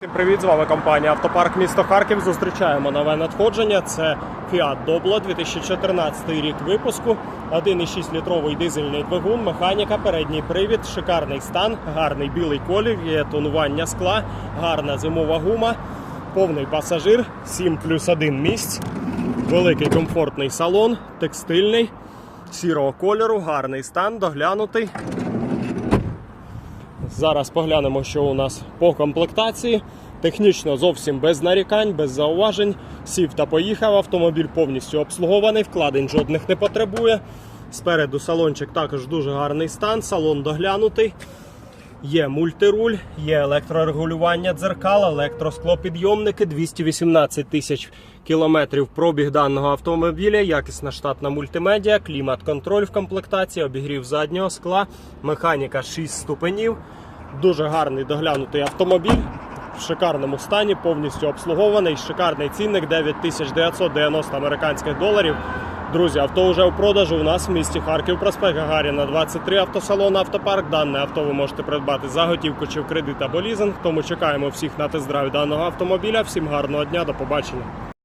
Всім привіт, з вами компанія Автопарк місто Харків. Зустрічаємо нове надходження. Це Fiat Doblo 2014 рік випуску. 1,6 літровий дизельний двигун, механіка, передній привід, шикарний стан, гарний білий колір, є тонування скла, гарна зимова гума, повний пасажир, 7 плюс 1 місць, великий комфортний салон, текстильний, сірого кольору, гарний стан, доглянутий. Зараз поглянемо, що у нас по комплектації. Технічно зовсім без нарікань, без зауважень. Сів та поїхав. Автомобіль повністю обслугований, вкладень жодних не потребує. Спереду салончик також дуже гарний стан, салон доглянутий. Є мультируль, є електрорегулювання дзеркал, електросклопідйомники, 218 тисяч кілометрів пробіг даного автомобіля, якісна штатна мультимедіа, клімат-контроль в комплектації, обігрів заднього скла, механіка 6 ступенів. Дуже гарний доглянутий автомобіль. В шикарному стані, повністю обслугований. Шикарний цінник 9990 американських доларів. Друзі, авто вже у продажу у нас в місті Харків, проспект Гагаріна, 23 автосалон Автопарк. Дане авто ви можете придбати за готівку чи в кредит або лізинг. Тому чекаємо всіх на тест-драйв даного автомобіля. Всім гарного дня, до побачення.